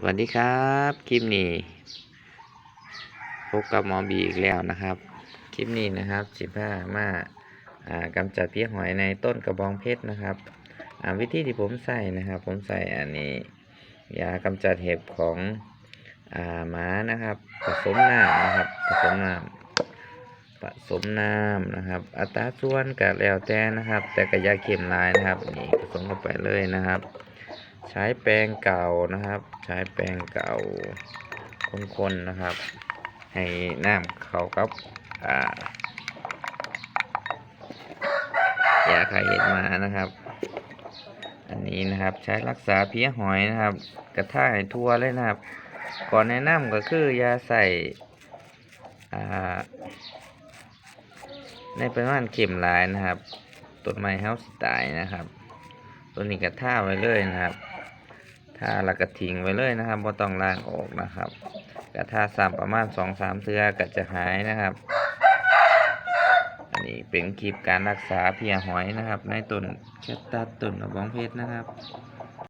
สวัสดีครับ คลิปนี้พบกับหมอบีอีกแล้วนะครับ คลิปนี้นะครับสิบห้ามาากำจัดเพี้ยหอยในต้นกระบองเพชรนะครับวิธีที่ผมใส่นะครับ ผมใส่อันนี้ยากำจัดเห็บของอ่าหมานะครับ ผสมน้ำนะครับ ผสมน้ำผสมน้ำนะครับ อัตราส่วนก็แล้วแต่นะครับ แต่ก็อยาเข็มลายนะครับนี่ผสมเข้าไปเลยนะครับ ใช้แปรงเก่านะครับ ใช้แปรงเก่าคนๆนะครับ ให้น้ำเข้ากับอ่ายาคายเห็ดมานะครับ อันนี้นะครับใช้รักษาเพี้ยหอยนะครับ กระท่ายทั่วเลยนะครับ ก่อนแนะนำก็คือยาใส่อ่าในปริมาณเข็มหลายนะครับต้นไม้เฮาสิตายนะครับ ตัวนี้ก็ท่าไว้เลยนะครับ ถ้าแล้วก็ทิ้งไว้เลยนะครับบ่ต้องล้างออกนะครับก็ท่าซ้ำประมาณสองสามเทือก็จะหายนะครับ อันนี้เป็นคลิปการรักษาเพียหอยนะครับ ในต้นแคตตัสต้นกระบองเพชรนะครับ